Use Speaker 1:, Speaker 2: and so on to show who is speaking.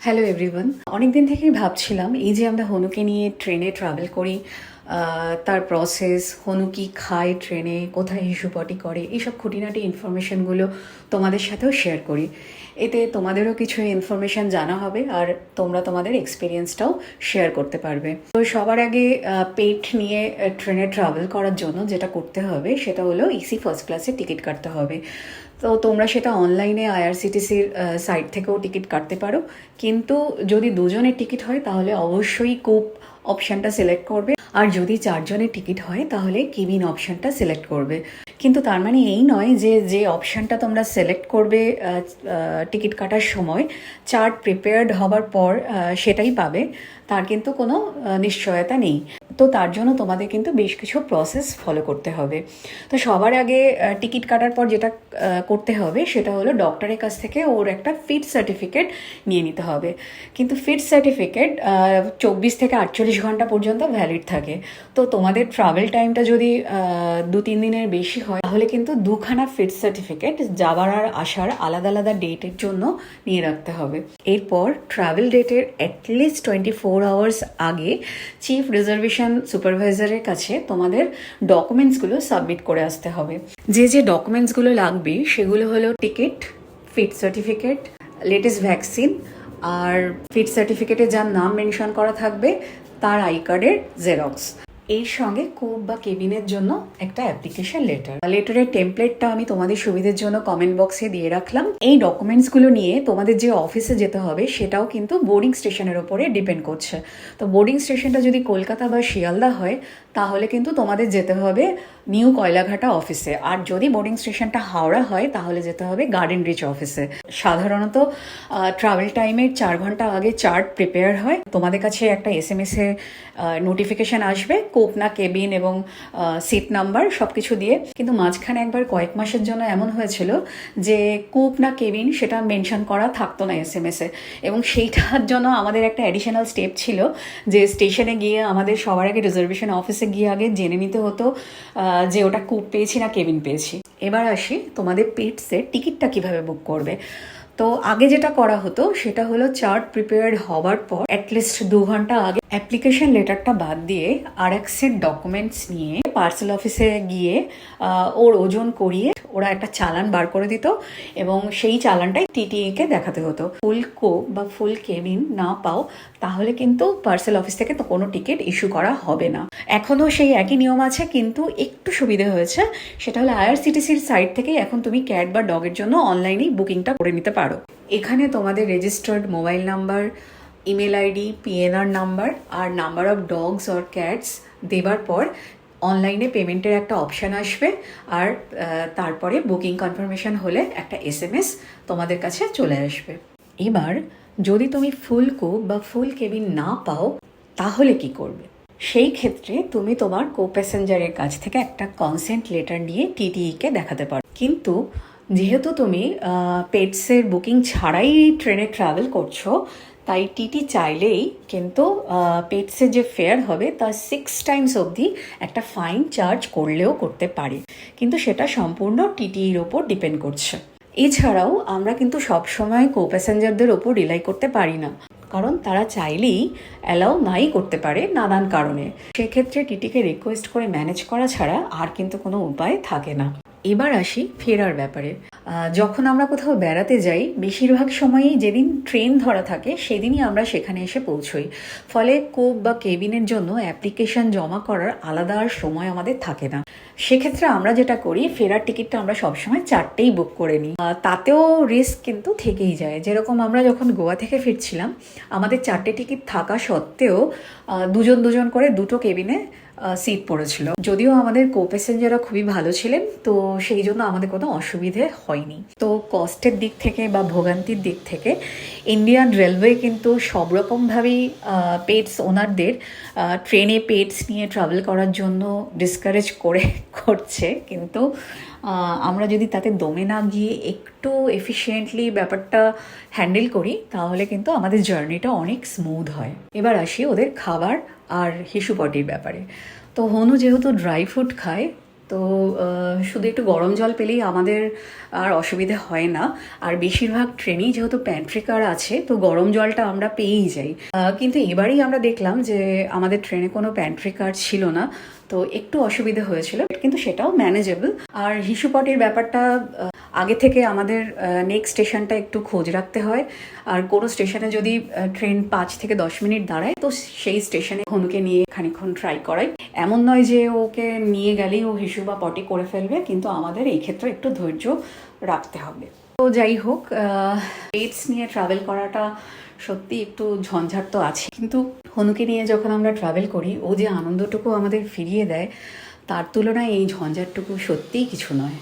Speaker 1: Hello everyone অনেকদিন থেকেই ভাবছিলাম এই যে আমরা হনুকে নিয়ে ট্রেনে ট্রাভেল করি তার প্রসেস হনু কি খায় ট্রেনে কোথায় হিসুপটি করে, এইসব খুঁটিনাটি ইনফরমেশনগুলো তোমাদের সাথেও শেয়ার করি। এতে তোমাদেরও কিছু ইনফরমেশন জানা হবে আর তোমরা তোমাদের এক্সপিরিয়েন্সটাও শেয়ার করতে পারবে। তো সবার আগে পেট নিয়ে ট্রেনে ট্রাভেল করার জন্য যেটা করতে হবে, সেটা হলো ইসি ফার্স্ট ক্লাসে টিকিট কাটতে হবে। তো তোমরা সেটা অনলাইনে আইআরসিটিসির সাইট থেকেও টিকিট কাটতে পারো। কিন্তু যদি দুজনের টিকিট হয়, তাহলে অবশ্যই কুপ অপশানটা সিলেক্ট করবে। আর যদি চারজনের টিকিট হয়, তাহলে কেবিন অপশানটা সিলেক্ট করবে। কিন্তু তার মানে এই নয় যে যে অপশানটা তোমরা সিলেক্ট করবে টিকিট কাটার সময় চার্ট প্রিপেয়ার্ড হবার পর সেটাই পাবে। তার কিন্তু কোনো নিশ্চয়তা নেই। তো তার জন্য তোমাদের কিন্তু বেশ কিছু প্রসেস ফলো করতে হবে। তো সবার আগে টিকিট কাটার পর যেটা করতে হবে সেটা হলো ডক্টরের কাছ থেকে ওর একটা ফিট সার্টিফিকেট নিয়ে নিতে হবে। কিন্তু ফিট সার্টিফিকেট চব্বিশ থেকে আটচল্লিশ ঘণ্টা পর্যন্ত ভ্যালিড থাকে। তো তোমাদের ট্রাভেল টাইমটা যদি দু তিন দিনের বেশি হয়, তাহলে কিন্তু দুখানা ফিট সার্টিফিকেট যাওয়ার আর আসার আলাদা আলাদা ডেটের জন্য নিয়ে রাখতে হবে। এরপর ট্রাভেল ডেটের at least twenty four hours আগে চিফ রিজার্ভেশন সুপারভাইজারের কাছে তোমাদের ডকুমেন্টসগুলো সাবমিট করে আসতে হবে। যে যে ডকুমেন্টসগুলো লাগবে, সেগুলো হলো ticket fit certificate latest vaccine আর ফিট সার্টিফিকেটে যার নাম মেনশন করা থাকবে, তার আই কার্ডের জেরক্স এর সঙ্গে কুপ বা কেবিনের জন্য একটা অ্যাপ্লিকেশন লেটার লেটারের টেমপ্লেটটা আমি তোমাদের সুবিধের জন্য কমেন্ট বক্সে দিয়ে রাখলাম। এই ডকুমেন্টসগুলো নিয়ে তোমাদের যে অফিসে যেতে হবে, সেটাও কিন্তু বোর্ডিং স্টেশনের ওপরে ডিপেন্ড করছে। তো বোর্ডিং স্টেশনটা যদি কলকাতা বা শিয়ালদা হয়, তাহলে কিন্তু তোমাদের যেতে হবে নিউ কয়লাঘাটা অফিসে আর যদি বোর্ডিং স্টেশনটা হাওড়া হয়, তাহলে যেতে হবে গার্ডেন রিচ অফিসে সাধারণত ট্রাভেল টাইমের চার ঘণ্টা আগে চার্ট প্রিপেয়ার হয়। তোমাদের কাছে একটা এস এম এস এ নোটিফিকেশন আসবে। কোপ না কেবিন এবং সিট নাম্বার সব কিছু দিয়ে। কিন্তু মাঝখানে একবার কয়েক মাসের জন্য এমন হয়েছিল যে কুপ না কেবিন সেটা মেনশন করা থাকতো না এস এম এস এ এবং সেইটার জন্য আমাদের একটা অ্যাডিশনাল স্টেপ ছিল যে, স্টেশনে গিয়ে আমাদের সবার আগে রিজার্ভেশন অফিসে গিয়ে আগে জেনে নিতে হতো যে ওটা কুপ পেয়েছি না কেবিন পেয়েছি। এবার আসি তোমাদের পেটসের টিকিটটা কীভাবে বুক করবে। তো আগে যেটা করা হতো, সেটা হলো চার্ট প্রিপেয়ার্ড হওয়ার পর অ্যাটলিস্ট দু ঘণ্টা আগে অ্যাপ্লিকেশন লেটারটা বাদ দিয়ে আর এক সেট ডকুমেন্টস নিয়ে পার্সেল অফিসে গিয়ে ওর ওজন করিয়ে ওরা একটা চালান বার করে দিত এবং সেই চালানটাই টিটিই কে দেখাতে হতো। ফুল কোপ বা ফুল কেবিন না পাও, তাহলে কিন্তু পার্সেল অফিস থেকে তো কোনো টিকিট ইস্যু করা হবে না। এখনও সেই একই নিয়ম আছে, কিন্তু একটু সুবিধে হয়েছে। সেটা হলো আইআরসিটিসির সাইট থেকেই এখন তুমি ক্যাট বা ডগের জন্য অনলাইনেই বুকিংটা করে নিতে পারো। এখানে তোমাদের registered mobile number, email ID, PNR number R number of dogs or cats দেবার পর অনলাইনে পেমেন্টের একটা অপশান আসবে আর তারপরে বুকিং কনফার্মেশন হলে একটা এস এম এস তোমাদের কাছে চলে আসবে। এবার, যদি তুমি ফুল কোপ বা ফুল কেবিন না পাও, তাহলে কি করবে? সেই ক্ষেত্রে তুমি তোমার কো প্যাসেঞ্জারের কাছ থেকে একটা কনসেন্ট লেটার নিয়ে টিটিইকে দেখাতে পারো। কিন্তু, যেহেতু তুমি পেটসের বুকিং ছাড়াই ট্রেনে ট্রাভেল করছ তাই টিটি চাইলেই কিন্তু পেটসে যে ফেয়ার হবে তার সিক্স টাইমস অবধি একটা ফাইন চার্জ করলেও করতে পারে। কিন্তু সেটা সম্পূর্ণ টিটির ওপর ডিপেন্ড করছে। এছাড়াও আমরা কিন্তু সবসময় কো প্যাসেঞ্জারদের ওপর রিলাই করতে পারি না। কারণ তারা চাইলেই অ্যালাউ নাই করতে পারে নানান কারণে। সেক্ষেত্রে টিটিকে রিকোয়েস্ট করে ম্যানেজ করা ছাড়া আর কিন্তু কোনো উপায় থাকে না। এবার আসি ফেরার ব্যাপারে। যখন আমরা কোথাও বেড়াতে যাই, বেশিরভাগ সময়ই যেদিন ট্রেন ধরা থাকে, সেদিনই আমরা সেখানে এসে পৌঁছই। ফলে কোপ বা কেবিনের জন্য অ্যাপ্লিকেশন জমা করার আলাদা আর সময় আমাদের থাকে না। সেক্ষেত্রে আমরা যেটা করি, ফেরার টিকিটটা আমরা সবসময় চারটেই বুক করে নিই। তাতেও রিস্ক কিন্তু থেকেই যায়। যেরকম আমরা যখন গোয়া থেকে ফিরছিলাম, আমাদের চারটে টিকিট থাকা সত্ত্বেও দুজন দুজন করে দুটো কেবিনে সিট পড়েছিল। যদিও আমাদের কো প্যাসেঞ্জাররা খুবই ভালো ছিলেন, তো সেই জন্য আমাদের কোনো অসুবিধে হয়নি। তো কস্টের দিক থেকে বা ভোগান্তির দিক থেকে ইন্ডিয়ান রেলওয়ে কিন্তু সব রকমভাবেই পেটস ওনারদের ট্রেনে পেটস নিয়ে ট্রাভেল করার জন্য ডিসকারেজ করে করছে। কিন্তু আমরা যদি তাতে দমে না গিয়ে একটু এফিসিয়েন্টলি ব্যাপারটা হ্যান্ডেল করি, তাহলে কিন্তু আমাদের জার্নিটা অনেক স্মুথ হয়। এবার আসি ওদের খাবার আর হিসুপটির ব্যাপারে। তো হনু যেহেতু ড্রাই ফ্রুট খায়, তো শুধু একটু গরম জল পেলেই আমাদের আর অসুবিধে হয় না। আর বেশিরভাগ ট্রেনেই যেহেতু প্যান্ট্রি কার আছে, তো গরম জলটা আমরা পেয়েই যাই। কিন্তু এবারেই আমরা দেখলাম যে আমাদের ট্রেনে কোনো প্যান্ট্রি কার ছিল না। তো একটু অসুবিধা হয়েছিল, কিন্তু সেটাও ম্যানেজেবল আর হিসুপটির ব্যাপারটা আগে থেকে আমাদের নেক্সট স্টেশনটা একটু খোঁজ রাখতে হয়। আর কোনো স্টেশনে যদি ট্রেন পাঁচ থেকে দশ মিনিট দাঁড়ায়, তো সেই স্টেশনে হনুকে নিয়ে খানিক্ষণ ট্রাই করাই। এমন নয় যে ওকে নিয়ে গেলেই ও হিসু বা পটি করে ফেলবে, কিন্তু আমাদের এই ক্ষেত্রে একটু ধৈর্য রাখতে হবে। তো যাই হোক পেটস নিয়ে ট্রাভেল করাটা সত্যি একটু ঝঞ্ঝাট তো আছে কিন্তু হনুকে নিয়ে যখন আমরা ট্রাভেল করি, ও যে আনন্দটুকু আমাদের ফিরিয়ে দেয়, তার তুলনায় এই ঝঞ্ঝাটটুকু সত্যিই কিছু নয়।